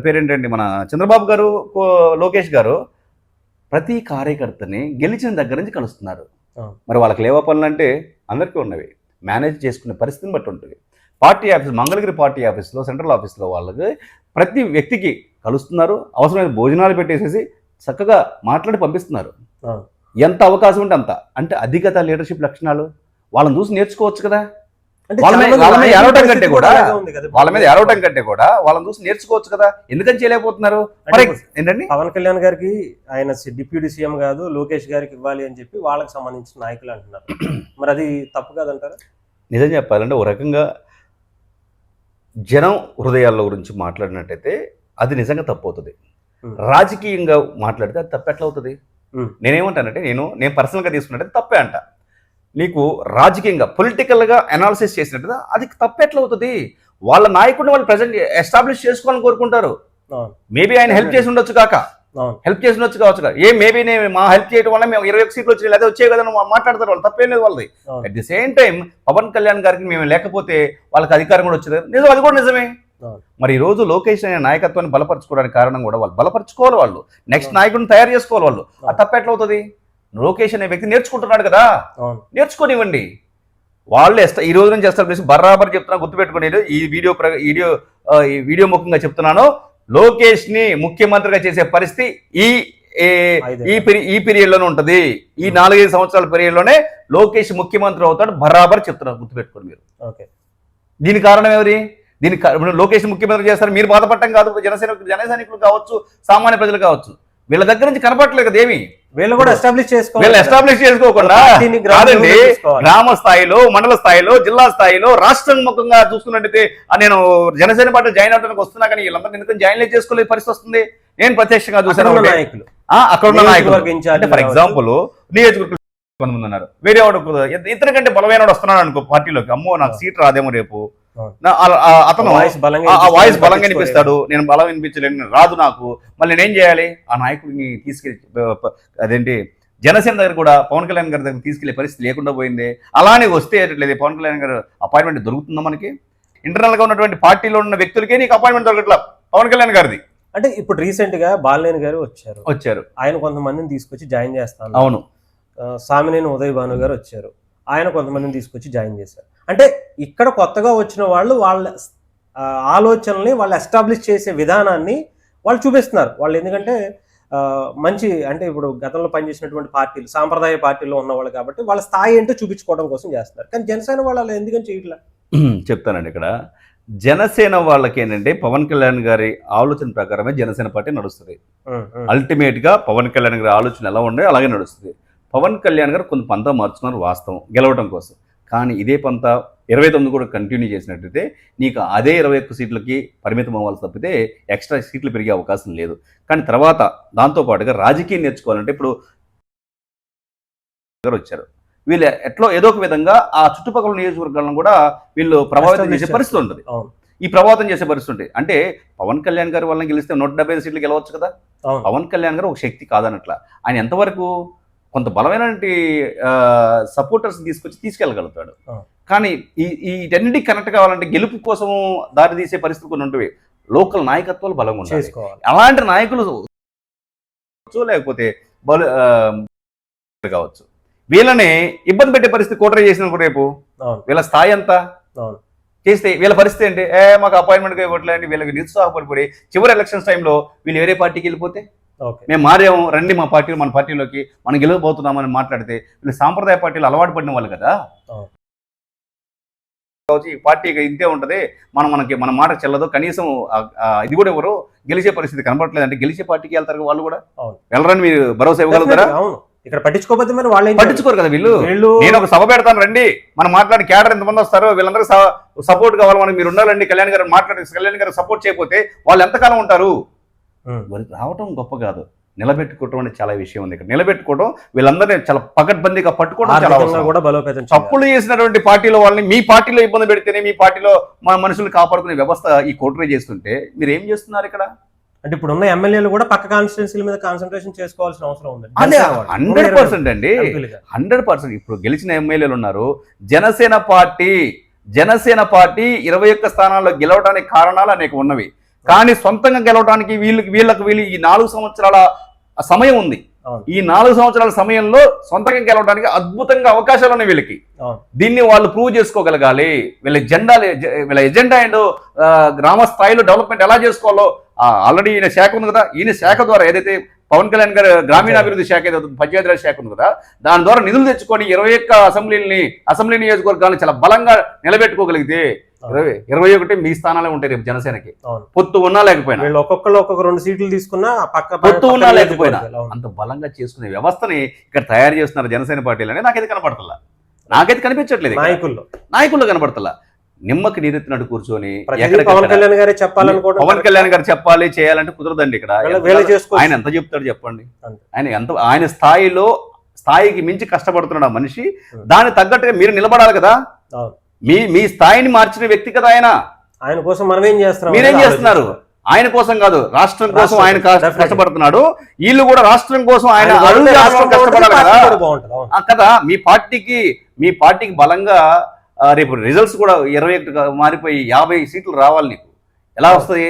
[SPEAKER 2] పేరేంటండి మన చంద్రబాబు గారు లోకేష్ గారు ప్రతి కార్యకర్తని గెలిచిన దగ్గర నుంచి కలుస్తున్నారు. మరి వాళ్ళకి లేవా పనులు అంటే అందరికీ ఉన్నవి. మేనేజ్ చేసుకునే పరిస్థితిని బట్టి ఉంటుంది. పార్టీ ఆఫీస్ మంగళగిరి పార్టీ ఆఫీస్లో సెంట్రల్ ఆఫీస్లో వాళ్ళకి ప్రతి వ్యక్తికి కలుస్తున్నారు. అవసరమైన భోజనాలు పెట్టేసేసి చక్కగా మాట్లాడి పంపిస్తున్నారు. ఎంత అవకాశం ఉంటే అంత. అంటే అధిగత లీడర్షిప్ లక్షణాలు వాళ్ళని చూసి నేర్చుకోవచ్చు కదా.
[SPEAKER 1] అంటే
[SPEAKER 2] వాళ్ళ మీద- ఏడవటం కంటే కూడా. వాళ్ళ మీద ఏడవటం కంటే కూడా వాళ్ళని చూసి నేర్చుకోవచ్చు కదా. ఎందుకని చేయలేకపోతున్నారు? ఏంటండి?
[SPEAKER 1] పవన్ కళ్యాణ్ గారికి ఆయన డిప్యూటీ సీఎం కాదు లోకేష్ గారికి ఇవ్వాలి అని చెప్పి వాళ్ళకి సంబంధించిన నాయకులు అంటున్నారు. మరి అది తప్పు కాదంటారా?
[SPEAKER 2] నిజం చెప్పాలంటే ఒక రకంగా జనం హృదయాల గురించి మాట్లాడినట్టయితే అది నిజంగా తప్పు అవుతుంది. రాజకీయంగా మాట్లాడితే అది తప్పు ఎట్లా అవుతుంది. నేనేమంటానంటే నేను నేను పర్సనల్గా తీసుకున్నట్టు తప్పే అంట. నీకు రాజకీయంగా పొలిటికల్గా అనాలిసిస్ చేసినట్టు అది తప్పు ఎట్లా అవుతుంది వాళ్ళ నాయకుడిని వాళ్ళు ప్రజెంట్ ఎస్టాబ్లిష్ చేసుకోవాలని కోరుకుంటారు. మేబీ ఆయన హెల్ప్ చేసి ఉండొచ్చు కాక. హెల్ప్ చేసి ఉండొచ్చు కావచ్చు కాక. ఏ మేబీ నేను మా హెల్ప్ చేయడం వల్ల మేము ఇరవై ఒక సీట్లు వచ్చి లేదా వచ్చే కదా మాట్లాడతారు వాళ్ళు. తప్పేం లేదు వాళ్ళది. At the same time Pawan Kalyan గారికి మేము లేకపోతే వాళ్ళకి అధికారం కూడా వచ్చేది నిజం అది కూడా నిజమే. మరి ఈ రోజు లోకేష్ అనే నాయకత్వాన్ని బలపరచుకోవడానికి కారణం కూడా వాళ్ళు. బలపరచుకోవాలి వాళ్ళు. నెక్స్ట్. నాయకుడిని తయారు చేసుకోవాలి వాళ్ళు. అది తప్ప ఎట్లా అవుతుంది? లోకేష్ అనే వ్యక్తి నేర్చుకుంటున్నాడు కదా. నేర్చుకోనివ్వండి. వాళ్ళు ఈ రోజు నుంచి ఎస్టాబ్లిష్ బరాబర్ చెప్తున్నా గుర్తుపెట్టుకోండి ఈ వీడియో ప్ర- వీడియో ఆ, ఈ వీడియో ముఖంగా చెప్తున్నాను. లోకేష్ని ముఖ్యమంత్రిగా చేసే పరిస్థితి ఈ. ఈ ఈ పీరియడ్లోనే ఉంటది. ఈ. నాలుగైదు సంవత్సరాల పీరియడ్లోనే లోకేష్ ముఖ్యమంత్రి అవుతాడు బరాబర్ చెప్తున్నారు గుర్తుపెట్టుకోండి మీరు.
[SPEAKER 1] ఓకే.
[SPEAKER 2] దీని కారణం ఎవరి? ఇప్పుడు లోకేష్ ముఖ్యమంత్రి చేస్తారు మీరు బాధపడటం కాదు. జనసేన జన సైనికులు కావచ్చు సామాన్య ప్రజలు కావచ్చు. వీళ్ళ దగ్గర నుంచి కనపడలేదు కదా ఏమి?
[SPEAKER 1] వీళ్ళు కూడా ఎస్టాబ్లిష్ చేసుకోవాలి
[SPEAKER 2] వీళ్ళు ఎస్టాబ్లిష్ చేసుకోకుండా కాదండి. గ్రామ స్థాయిలో మండల స్థాయిలో జిల్లా స్థాయిలో రాష్ట్రం ముఖంగా చూసుకున్నట్టయితే నేను జనసేన పార్టీ జాయిన్ అవడానికి వస్తున్నా కానీ వీళ్ళందరూ ఎందుకని జాయిన్ చేసుకోలే పరిస్థితి వస్తుంది. నేను ప్రత్యక్షంగా చూసాను.
[SPEAKER 1] నాయకులు.
[SPEAKER 2] అక్కడ ఉన్న నాయకులు. అంటే ఫర్. ఎగ్జాంపుల్ నియోజకవర్గం కొంతమంది ఉన్నారు. వేరే వాడు ఇతని కంటే బలమైన వస్తున్నాడు అనుకో పార్టీలోకి. అమ్మో నాకు సీట్ రాదేమో రేపు. అతను
[SPEAKER 1] వాయిస్ బలంగా
[SPEAKER 2] ఆ- ఆ వాయిస్
[SPEAKER 1] వినిపిస్తుంది,
[SPEAKER 2] బలంగా వినిపిస్తాడు. నేను బలం వినిపించలేను. రాదు నాకు. మళ్ళీ నేనేం చేయాలి? ఆ నాయకుడిని తీసుకెళ్ళి అదేంటి? జనసేన దగ్గర కూడా పవన్ కళ్యాణ్ గారి దగ్గర తీసుకెళ్ళే పరిస్థితి లేకుండా పోయింది. అలానే వస్తే లేదు పవన్ కళ్యాణ్ గారు అపాయింట్మెంట్ దొరుకుతుందా మనకి? ఇంటర్నల్గా ఉన్నటువంటి పార్టీలో ఉన్న వ్యక్తులకే నీకు అపాయింట్మెంట్ దొరకట్లా. పవన్ కళ్యాణ్ గారిది.
[SPEAKER 1] అంటే ఇప్పుడు రీసెంట్గా బాలినేని గారు వచ్చారు.
[SPEAKER 2] వచ్చారు.
[SPEAKER 1] ఆయన కొంతమందిని తీసుకొచ్చి జాయిన్ చేస్తాను.
[SPEAKER 2] అవును.
[SPEAKER 1] సామినేని ఉదయ్ భాను గారు వచ్చారు. ఆయన కొంతమందిని తీసుకొచ్చి జాయిన్ చేశారు. అంటే ఇక్కడ కొత్తగా వచ్చిన వాళ్ళు వాళ్ళ ఆలోచనల్ని వాళ్ళు ఎస్టాబ్లిష్ చేసే విధానాన్ని వాళ్ళు చూపిస్తున్నారు. వాళ్ళు ఎందుకంటే మంచి అంటే ఇప్పుడు గతంలో పనిచేసినటువంటి పార్టీలు సాంప్రదాయ పార్టీలో ఉన్నవాళ్ళు కాబట్టి వాళ్ళ స్థాయి ఏంటో చూపించుకోవడం కోసం చేస్తున్నారు. కానీ జనసేన వాళ్ళు అలా ఎందుకని చేయట్లా?
[SPEAKER 2] చెప్తానండి ఇక్కడ. జనసేన వాళ్ళకి ఏంటంటే పవన్ కళ్యాణ్ గారి ఆలోచన ప్రకారమే జనసేన పార్టీ నడుస్తుంది.
[SPEAKER 1] ఉం, ఉం.
[SPEAKER 2] అల్టిమేట్గా పవన్ కళ్యాణ్ గారి ఆలోచన ఎలా ఉండే అలాగే నడుస్తుంది. పవన్ కళ్యాణ్ గారు కొంత పంతా మార్చుకున్నారు వాస్తవం గెలవడం కోసం. కానీ ఇదే పంత ఇరవై తొమ్మిది కూడా కంటిన్యూ చేసినట్టయితే నీకు అదే ఇరవై ఒక్క సీట్లకి పరిమితం అవ్వాల్సి తప్పితే ఎక్స్ట్రా సీట్లు పెరిగే అవకాశం లేదు. కానీ తర్వాత దాంతోపాటుగా రాజకీయం నేర్చుకోవాలంటే ఇప్పుడు గారు వచ్చారు. వీళ్ళు ఎట్లో ఏదో ఒక విధంగా ఆ చుట్టుపక్కల నియోజకవర్గాలను కూడా వీళ్ళు ప్రభావితం చేసే పరిస్థితి ఉంటుంది. ఈ ప్రభావితం చేసే పరిస్థితి ఉంటుంది. అంటే పవన్ కళ్యాణ్ గారి వల్ల గెలిస్తే నూట డెబ్బై ఐదు సీట్లు గెలవచ్చు కదా? పవన్ కళ్యాణ్ గారు ఒక శక్తి కాదనట్ల. ఆయన ఎంతవరకు కొంత బలమైన సపోర్టర్స్ తీసుకొచ్చి తీసుకెళ్ళగలుగుతాడు. కానీ ఈ వీటన్నిటికి కనెక్ట్ కావాలంటే గెలుపు కోసం దారి తీసే పరిస్థితి కొన్ని ఉంటాయి లోకల్ నాయకత్వాలు బలంగా ఉండాలి.
[SPEAKER 1] చేసుకోవాలి.
[SPEAKER 2] అలాంటి నాయకులు లేకపోతే బలు కావచ్చు. వీళ్ళని ఇబ్బంది పెట్టే పరిస్థితి కోటరీ చేసిన రేపు వీళ్ళ స్థాయి ఎంత? చేస్తే వీళ్ళ పరిస్థితి ఏంటి? ఏ మాకు అపాయింట్మెంట్ ఇవ్వట్లేండి వీళ్ళకి నిరుత్సాహపడిపోయి చివరి ఎలక్షన్స్ టైంలో వీళ్ళు వేరే పార్టీకి వెళ్ళిపోతే? మేము మారాము రండి మా పార్టీ మన పార్టీలోకి మనం గెలవబోతున్నామని మాట్లాడితే వీళ్ళు సాంప్రదాయ పార్టీలు అలవాటు పడిన వాళ్ళు కదా. కావచ్చు, ఈ పార్టీకి ఇంతే ఉంటది. మనం మనకి మన మాట చెల్లదు. కనీసం ఇది కూడా ఎవరు గెలిచే పరిస్థితి కనబడట్లేదు. అంటే గెలిచే పార్టీకి వెళ్తారు వాళ్ళు కూడా. వెళ్ళరని మీరు భరోసా ఇవ్వగలుగుతారా?
[SPEAKER 1] ఇక్కడ పట్టించుకోకపోతే మరి వాళ్ళు?
[SPEAKER 2] పట్టించుకోరు కదా వీళ్ళు? నేను ఒక సభ పెడతాను రండి. మనం మాట్లాడి క్యాడర్ ఎంతమంది వస్తారో వీళ్ళందరూ సపోర్ట్ కావాలి మనం మీరు ఉండాలండి. కళ్యాణ్ గారు మాట్లాడి కళ్యాణ్ గారు సపోర్ట్ చేయకపోతే వాళ్ళు ఎంతకాలం ఉంటారు? రావటం గొప్ప కాదు. నిలబెట్టుకోవటం అనేది చాలా విషయం ఉంది ఇక్కడ. నిలబెట్టుకోవడం వీళ్ళందరినీ చాలా పకడ్బందీగా పట్టుకోవడం చాలా అవసరం.
[SPEAKER 1] కూడా బలోపేతం.
[SPEAKER 2] తప్పులు చేసినటువంటి పార్టీలో వాళ్ళని మీ పార్టీలో ఇబ్బంది పెడితేనే మీ పార్టీలో మన మనుషులు కాపాడుకునే వ్యవస్థ ఈ కోటరీ చేస్తుంటే మీరు ఏం చేస్తున్నారు ఇక్కడ?
[SPEAKER 1] అంటే ఇప్పుడు ఉన్న ఎమ్మెల్యేలు కూడా పక్క కాన్స్టిట్యున్సీల మీద కాన్సన్ట్రేషన్ చేసుకోవాల్సిన అవసరం ఉంది.
[SPEAKER 2] అదే. హండ్రెడ్ పర్సెంట్ అండి. హండ్రెడ్ పర్సెంట్ ఇప్పుడు గెలిచిన ఎమ్మెల్యేలు ఉన్నారు. జనసేన పార్టీ జనసేన పార్టీ ఇరవై ఒక్క స్థానాల్లో గెలవడానికి కారణాలు అనేక ఉన్నవి. కానీ సొంతంగా గెలవడానికి వీళ్ళకి వీళ్ళకి వీళ్ళు ఈ నాలుగు సంవత్సరాల సమయం ఉంది. ఈ నాలుగు సంవత్సరాల సమయంలో సొంతంగా గెలవడానికి అద్భుతంగా అవకాశాలు ఉన్నాయి వీళ్ళకి. దీన్ని వాళ్ళు ప్రూవ్ చేసుకోగలగాలి వీళ్ళ ఎజెండా వీళ్ళ ఎజెండా ఆ, గ్రామ స్థాయిలో డెవలప్మెంట్ ఎలా చేసుకోవాలో ఆల్రెడీ ఈయన శాఖ ఉంది కదా ఈయన శాఖ ద్వారా ఏదైతే పవన్ కళ్యాణ్ గారు గ్రామీణాభివృద్ధి శాఖ ఏదో పంచాయతీరాజ్ శాఖ ఉంది కదా దాని ద్వారా నిధులు తెచ్చుకొని ఇరవై ఒక్క అసెంబ్లీని అసెంబ్లీ నియోజకవర్గాలను చాలా బలంగా నిలబెట్టుకోగలిగితే ఇరవై ఇరవై ఒకటి మీ స్థానాలే ఉంటాయి రేపు జనసేనకి. పొత్తు ఉన్నా లేకపోయినా
[SPEAKER 1] వీళ్ళు ఒక్కొక్కరు ఒక్కొక్క రెండు సీట్లు తీసుకున్నా పక్క
[SPEAKER 2] పొత్తు ఉన్నా లేకపోయినా. అంత బలంగా చేసుకునే వ్యవస్థని ఇక్కడ తయారు చేస్తున్నారు జనసేన పార్టీలు అనేది నాకైతే కనపడతలా నాకైతే కనిపించట్లేదు.
[SPEAKER 1] నాయకుల్లో
[SPEAKER 2] నాయకుల్లో కనపడతలా నిమ్మకి నీరెత్తినట్టు కూర్చొని
[SPEAKER 1] పవన్ కళ్యాణ్ గారే చెప్పాలనుకోవడం
[SPEAKER 2] పవన్ కళ్యాణ్ గారు చెప్పాలి చేయాలంటే కుదరదండి ఇక్కడ. ఆయన ఎంత చెప్తాడు చెప్పండి. ఆయన ఎంత ఆయన స్థాయిలో స్థాయికి మించి కష్టపడుతున్నాడు ఆ మనిషి. దానికి తగ్గట్టుగా మీరు నిలబడాలి కదా. మీ మీ స్థాయిని మార్చిన వ్యక్తి కదా ఆయన.
[SPEAKER 1] ఆయన కోసం మనం ఏం చేస్తున్నాం
[SPEAKER 2] మీరేం చేస్తున్నారు? ఆయన కోసం కాదు రాష్ట్రం కోసం ఆయన. కష్టపడుతున్నాడు. వీళ్ళు కూడా రాష్ట్రం కోసం ఆయన కష్టపడాలి కదా. మీ పార్టీకి మీ పార్టీకి బలంగా రేపు రిజల్ట్స్ కూడా ఇరవై ఒకటి మారిపోయి యాభై సీట్లు రావాలి నీకు. ఎలా వస్తాయి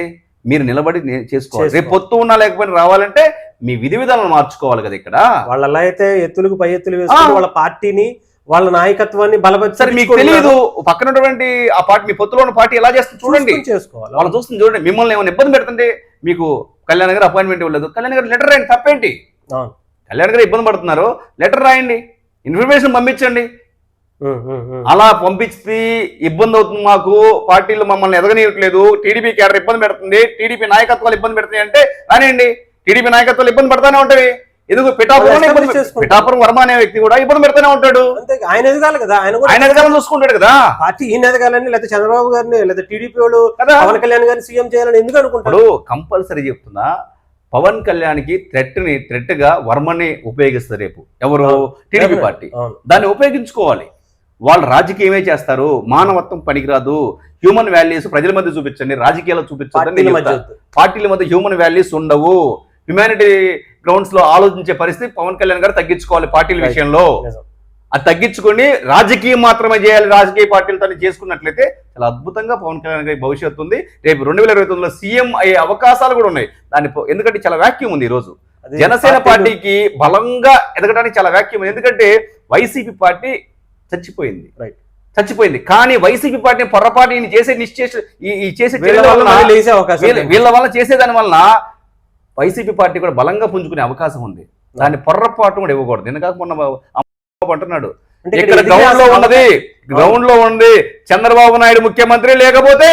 [SPEAKER 2] మీరు నిలబడి చేసుకోవాలి. రేపు. పొత్తు ఉన్నా లేకపోయినా రావాలంటే మీ విధి విధానాలు మార్చుకోవాలి కదా ఇక్కడ.
[SPEAKER 1] వాళ్ళు ఎలా అయితే ఎత్తులకు పై ఎత్తులు వేసుకుని. వాళ్ళ పార్టీని వాళ్ళ నాయకత్వాన్ని
[SPEAKER 2] సరే మీకు తెలియదు పక్కన ఆ పార్టీ మీ పొత్తులో ఉన్న పార్టీ ఎలా చేస్తుంది చూడండి.
[SPEAKER 1] చేసుకోవాలి.
[SPEAKER 2] వాళ్ళు చూస్తుంది చూడండి. మిమ్మల్ని ఏమైనా ఇబ్బంది పెడుతుంటే మీకు కళ్యాణ్ గారు అపాయింట్మెంట్ ఇవ్వలేదు. కళ్యాణ్ గారు లెటర్ రాయండి తప్పేంటి. కళ్యాణ్ గారు ఇబ్బంది పడుతున్నారు. లెటర్ రాయండి. ఇన్ఫర్మేషన్ పంపించండి. అలా పంపిస్తే ఇబ్బంది అవుతుంది మాకు. పార్టీలు మమ్మల్ని ఎదగనీయట్లేదు. టీడీపీ కేడర్ ఇబ్బంది పెడుతుంది. టీడీపీ నాయకత్వాలు ఇబ్బంది పెడుతున్నాయి అంటే రానియండి. టీడీపీ నాయకత్వాలు ఇబ్బంది పెడతానే ఉంటాయి ఎందుకు పిఠాపురం. పిఠాపురం వర్మ అనే వ్యక్తి కూడా ఇబ్బంది పెడతానే ఉంటాడు.
[SPEAKER 1] ఆయన ఎదగాలి కదా ఆయన
[SPEAKER 2] ఎదగాలని చూసుకుంటాడు కదా.
[SPEAKER 1] పార్టీ ఈయన ఎదగాలని లేదా చంద్రబాబు గారిని లేదా టీడీపీ వాళ్ళు పవన్ కళ్యాణ్ గారిని సీఎం చేయాలని ఎందుకు అనుకుంటారు?
[SPEAKER 2] ఇప్పుడు కంపల్సరీ చెప్తున్నా పవన్ కళ్యాణ్కి థ్రెట్ని థ్రెట్గా వర్మని ఉపయోగిస్తారు రేపు. ఎవరు? TDP party. దాన్ని ఉపయోగించుకోవాలి. వాళ్ళు రాజకీయమే చేస్తారు. మానవత్వం పనికిరాదు. హ్యూమన్ వాల్యూస్ ప్రజల మధ్య చూపించండి రాజకీయాల్లో చూపించండి
[SPEAKER 1] పార్టీల మధ్య వద్దు.
[SPEAKER 2] పార్టీల మధ్య హ్యూమన్ వాల్యూస్ ఉండవు. హ్యుమానిటీ గ్రౌండ్స్లో ఆలోచించే పరిస్థితి పవన్ కళ్యాణ్ గారు తగ్గించుకోవాలి పార్టీల. విషయంలో. అది తగ్గించుకొని రాజకీయం మాత్రమే చేయాలి రాజకీయ పార్టీలతో చేసుకున్నట్లయితే చాలా అద్భుతంగా పవన్ కళ్యాణ్ గారి భవిష్యత్తు ఉంది రేపు రెండు వేల ఇరవై తొమ్మిదిలో సీఎం అయ్యే అవకాశాలు కూడా ఉన్నాయి దాని ఎందుకంటే చాలా వ్యాక్యూమ్ ఉంది ఈ రోజు జనసేన పార్టీకి బలంగా ఎదగడానికి చాలా వ్యాక్యూమ్ ఉంది ఎందుకంటే వైసీపీ పార్టీ చచ్చిపోయింది
[SPEAKER 1] Right.
[SPEAKER 2] చచ్చిపోయింది కానీ వైసీపీ పార్టీని పొరపాటు ఈయన చేసే నిశ్చేష ఈ చేసే.
[SPEAKER 1] వీళ్ళ వల్ల
[SPEAKER 2] చేసేదాని వలన వైసీపీ పార్టీ కూడా బలంగా పుంజుకునే అవకాశం ఉంది. దాన్ని పొర్రపాటు కూడా ఇవ్వకూడదు. ఎందుకంటే మొన్న అంటున్నాడు.
[SPEAKER 1] అంటే
[SPEAKER 2] ఇక్కడ
[SPEAKER 1] గ్రౌండ్లో
[SPEAKER 2] ఉన్నది గ్రౌండ్లో ఉంది. చంద్రబాబు నాయుడు ముఖ్యమంత్రి లేకపోతే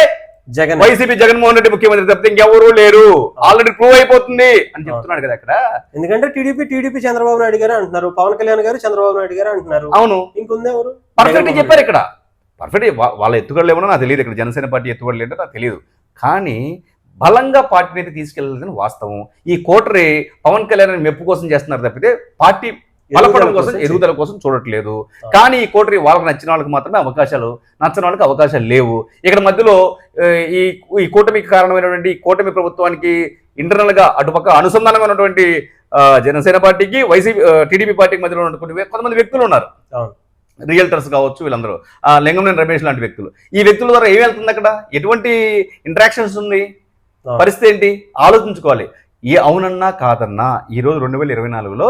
[SPEAKER 1] జగన్.
[SPEAKER 2] వైసీపీ జగన్మోహన్ రెడ్డి ముఖ్యమంత్రి తప్పితే ఇంకెవరూ లేరు. ఆల్రెడీ ప్రూవ్ అయిపోతుంది అని చెప్తున్నాడు కదా అక్కడ
[SPEAKER 1] ఎందుకంటే టీడీపీ టీడీపీ చంద్రబాబు నాయుడు గారు అంటున్నారు. పవన్ కళ్యాణ్ గారు చంద్రబాబు నాయుడు గారు అంటున్నారు.
[SPEAKER 2] అవును.
[SPEAKER 1] ఇంకొంది ఎవరు?
[SPEAKER 2] పర్ఫెక్ట్ చెప్పారు ఇక్కడ. పర్ఫెక్ట్ వాళ్ళ ఎత్తుగడలు ఏమో నాకు తెలియదు. ఇక్కడ జనసేన పార్టీ ఎత్తుగడలు ఏంటో నాకు తెలియదు. కానీ బలంగా పార్టీని అయితే తీసుకెళ్ళలేదని వాస్తవం. ఈ కోటరి పవన్ కళ్యాణ్ మెప్పు కోసం చేస్తున్నారు తప్పితే పార్టీ బలపడడం కోసం
[SPEAKER 1] ఎదుగుదల
[SPEAKER 2] కోసం చూడట్లేదు. కానీ ఈ కోటరి వాళ్ళకి నచ్చిన వాళ్ళకి మాత్రమే అవకాశాలు నచ్చని వాళ్ళకి అవకాశాలు లేవు. ఇక్కడ మధ్యలో ఈ ఈ కూటమికి కారణమైనటువంటి కూటమి ప్రభుత్వానికి ఇంటర్నల్గా అటుపక్క అనుసంధానమైనటువంటి జనసేన పార్టీకి వైసీపీ టీడీపీ పార్టీకి మధ్యలో ఉన్నటువంటి కొంతమంది వ్యక్తులు ఉన్నారు. రియల్టర్స్ కావచ్చు వీళ్ళందరూ. ఆ, లింగంనేని రమేష్ లాంటి వ్యక్తులు. ఈ వ్యక్తుల ద్వారా ఏం వెళ్తుంది అక్కడ? ఎటువంటి ఇంటరాక్షన్స్ ఉంది. పరిస్థితి ఏంటి? ఆలోచించుకోవాలి. ఏ అవునన్నా కాదన్నా ఈ రోజు రెండు వేల ఇరవై నాలుగులో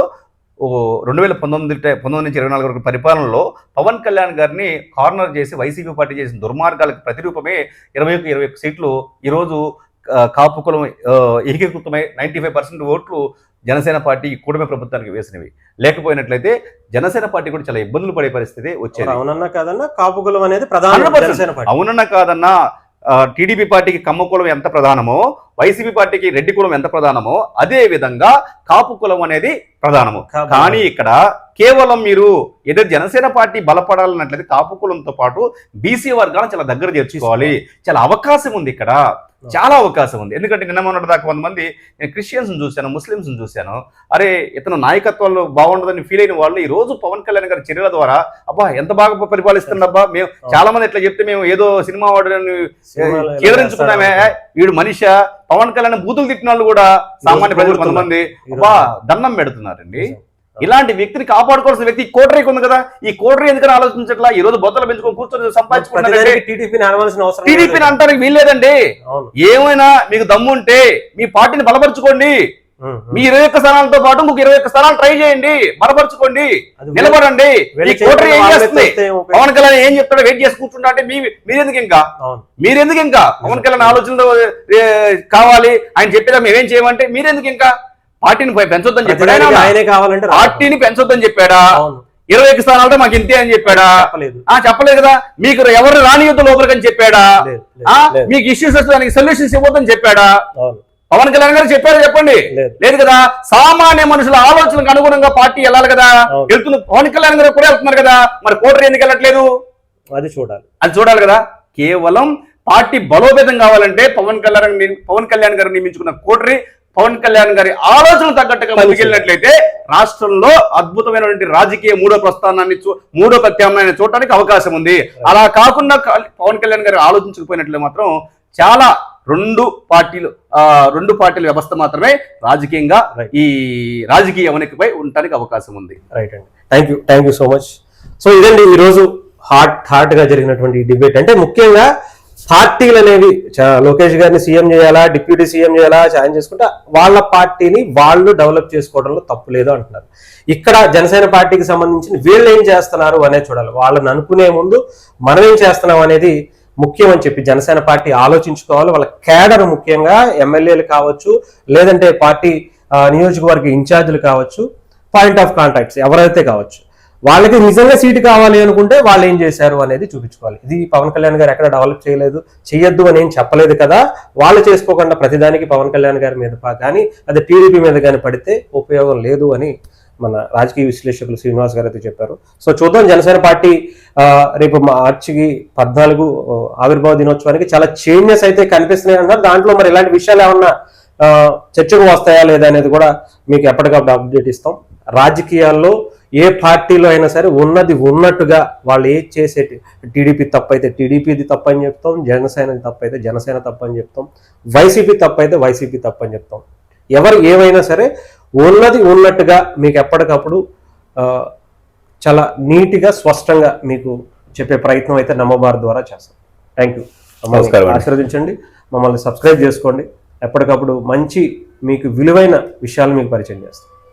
[SPEAKER 2] ఓ రెండు వేల పంతొమ్మిది పంతొమ్మిది నుంచి ఇరవై నాలుగు వరకు పరిపాలనలో పవన్ కళ్యాణ్ గారిని కార్నర్ చేసి వైసీపీ పార్టీ చేసిన దుర్మార్గాలకు ప్రతిరూపమే ఇరవై ఒక ఇరవై ఒక్క సీట్లు ఈరోజు కాపు కులం ఏకీకృతమై నైంటీ ఫైవ్ పర్సెంట్ ఓట్లు జనసేన పార్టీ కూటమి ప్రభుత్వానికి వేసినవి. లేకపోయినట్లయితే జనసేన పార్టీ కూడా చాలా ఇబ్బందులు పడే పరిస్థితి వచ్చేది.
[SPEAKER 1] అవునన్నా కాదన్నా కాపు కులం అనేది ప్రధాన
[SPEAKER 2] 100%
[SPEAKER 1] జనసేన పార్టీ.
[SPEAKER 2] అవునన్నా కాదన్నా టీడీపీ పార్టీకి కమ్మ కులం ఎంత ప్రధానమో వైసీపీ పార్టీకి రెడ్డి కులం ఎంత ప్రధానమో అదే విధంగా కాపు కులం అనేది ప్రధానము. కానీ ఇక్కడ కేవలం మీరు ఏదో జనసేన పార్టీ బలపడాలన్నట్లయితే కాపు కులంతో పాటు బీసీ వర్గాలను చాలా దగ్గర చేర్చుకోవాలి. చాలా అవకాశం ఉంది ఇక్కడ. చాలా అవకాశం ఉంది ఎందుకంటే నిన్న మొన్నటి దాకా కొంతమంది నేను క్రిస్టియన్స్ చూశాను ముస్లిమ్స్ చూశాను అరే ఇతను నాయకత్వంలో బాగుండదని ఫీల్ అయిన వాళ్ళు ఈ రోజు పవన్ కళ్యాణ్ గారి చర్యల ద్వారా అబ్బా ఎంత బాగా పరిపాలిస్తుందబ్బా మేము చాలా మంది ఇట్లా చెప్తే మేము ఏదో సినిమా వాడని
[SPEAKER 1] చేస్తారో.
[SPEAKER 2] వీడు మనిష పవన్ కళ్యాణ్ బూతులు తిట్టిన వాళ్ళు కూడా సామాన్య ప్రజలు కొంతమంది. అబ్బా దండం పెడుతున్నారండి. ఇలాంటి వ్యక్తిని కాపాడుకోవాల్సిన వ్యక్తి ఈ కోటరీకి ఉంది కదా. ఈ కోటరీ ఎందుకని ఆలోచించట్లా? ఈ రోజు బొత్తలు పెంచుకొని కూర్చొని
[SPEAKER 1] ప్రతిదానికి టీడీపీని.
[SPEAKER 2] అంటానికి వీల్లేదండి. ఏమైనా మీకు దమ్ముంటే మీ పార్టీని బలపరచుకోండి. మీ ఇరవై ఒక్క స్థానాలతో పాటు ఇంకొక ఇరవై ఒక్క స్థానాలు ట్రై చేయండి. బలపరచుకోండి. నిలబడండి. కోటరీ ఏం చేస్తుంది? పవన్ కళ్యాణ్ ఏం చెప్తాడో వెయిట్ చేసి కూర్చుంటా అంటే మీ మీరెందుకు ఇంకా? మీరెందుకు ఇంకా? పవన్ కళ్యాణ్ ఆలోచనలు కావాలి. ఆయన చెప్పేదా మేమేం చేయమంటే మీరెందుకు ఇంకా? పార్టీని పెంచొద్దని చెప్పాడా? ఆయన?
[SPEAKER 1] కావాలంటే.
[SPEAKER 2] పార్టీని పెంచొద్దని చెప్పాడా? ఇరవై ఒక్క స్థానాలతో మాకు ఇంతే అని చెప్పాడా? ఆ చెప్పలేదు కదా. మీకు ఎవరు రానియొద్దు లోపలికని చెప్పాడా. మీకు ఇష్యూస్ వస్తే దానికి సొల్యూషన్స్ ఇవ్వద్దని చెప్పాడా? పవన్ కళ్యాణ్ గారు చెప్పారు చెప్పండి.
[SPEAKER 1] లేదు.
[SPEAKER 2] కదా. సామాన్య మనుషుల ఆలోచనకు అనుగుణంగా పార్టీ వెళ్ళాలి కదా. వెళ్తున్న పవన్ కళ్యాణ్ గారు కూడా వెళ్తున్నారు కదా. మరి కోటరీ ఎందుకు వెళ్ళట్లేదు?
[SPEAKER 1] అది చూడాలి.
[SPEAKER 2] అది చూడాలి కదా. కేవలం పార్టీ బలోపేతం కావాలంటే పవన్ కళ్యాణ్ పవన్ కళ్యాణ్ గారు నియమించుకున్న కోటరి పవన్ కళ్యాణ్ గారి ఆలోచన తగ్గట్టుగా ముందుకెళ్ళినట్లయితే రాష్ట్రంలో అద్భుతమైనటువంటి రాజకీయ మూడో ప్రస్థానాన్ని మూడో ప్రత్యామ్నాయాన్ని చూడడానికి అవకాశం ఉంది. అలా కాకుండా పవన్ కళ్యాణ్ గారు ఆలోచించకపోయినట్లయితే మాత్రం చాలా రెండు పార్టీలు ఆ, రెండు పార్టీల వ్యవస్థ మాత్రమే రాజకీయంగా. ఈ రాజకీయ అవనికిపై ఉండటానికి అవకాశం ఉంది.
[SPEAKER 1] రైట్ అండి. Thank you thank you so much so ఇదండి ఈరోజు హాట్ హాట్గా జరిగినటువంటి డిబేట్ అంటే ముఖ్యంగా పార్టీలు అనేవి లోకేష్ గారిని సీఎం చేయాలా డిప్యూటీ సీఎం చేయాలా ఛాలెంజ్ చేసుకుంటే వాళ్ళ పార్టీని వాళ్ళు డెవలప్ చేసుకోవడంలో తప్పు లేదు అంటున్నారు. ఇక్కడ జనసేన పార్టీకి సంబంధించిన వీళ్ళు ఏం చేస్తున్నారు అనేది చూడాలి. వాళ్ళని అనుకునే ముందు మనం ఏం చేస్తున్నాం అనేది ముఖ్యం అని చెప్పి జనసేన పార్టీ ఆలోచించుకోవాలి. వాళ్ళ కేడర్ ముఖ్యంగా ఎమ్మెల్యేలు కావచ్చు లేదంటే పార్టీ నియోజకవర్గ ఇన్ఛార్జీలు కావచ్చు పాయింట్ ఆఫ్ కాంటాక్ట్స్ ఎవరైతే కావచ్చు. వాళ్ళకి నిజంగా సీటు కావాలి అనుకుంటే వాళ్ళు ఏం చేశారు అనేది చూపించుకోవాలి. ఇది పవన్ కళ్యాణ్ గారు ఎక్కడ డెవలప్ చేయలేదు చేయొద్దు అని ఏం చెప్పలేదు కదా. వాళ్ళు చేసుకోకుండా ప్రతిదానికి పవన్ కళ్యాణ్ గారి మీద పా- కానీ అదే టీడీపీ మీద కానీ పడితే ఉపయోగం లేదు అని మన రాజకీయ విశ్లేషకులు శ్రీనివాస్ గారు అయితే చెప్పారు. సో చూద్దాం జనసేన పార్టీ రేపు మార్చికి పద్నాలుగు ఆవిర్భావ దినోత్సవానికి చాలా చేంజెస్ అయితే కనిపిస్తున్నాయి అన్నారు దాంట్లో మరి ఇలాంటి విషయాలు ఏమన్నా చర్చకు వస్తాయా లేదా అనేది కూడా మీకు ఎప్పటికప్పుడు అప్డేట్ ఇస్తాం. రాజకీయాల్లో ఏ పార్టీలో అయినా సరే ఉన్నది ఉన్నట్టుగా వాళ్ళు ఏ చేసే టీడీపీ తప్పు అయితే టీడీపీది తప్పు అని చెప్తాం జనసేనది తప్పు అయితే జనసేన తప్పు అని చెప్తాం వైసీపీ తప్పు అయితే వైసీపీ తప్పు అని చెప్తాం. ఎవరు ఏమైనా సరే ఉన్నది ఉన్నట్టుగా మీకు ఎప్పటికప్పుడు చాలా నీట్గా స్పష్టంగా మీకు చెప్పే ప్రయత్నం అయితే నమ్మబార్ ద్వారా చేస్తాం. థ్యాంక్ యూ
[SPEAKER 2] నమస్కారం.
[SPEAKER 1] ఆశీర్వదించండి మమ్మల్ని సబ్స్క్రైబ్ చేసుకోండి. ఎప్పటికప్పుడు మంచి మీకు విలువైన విషయాలు మీకు పరిచయం చేస్తాం.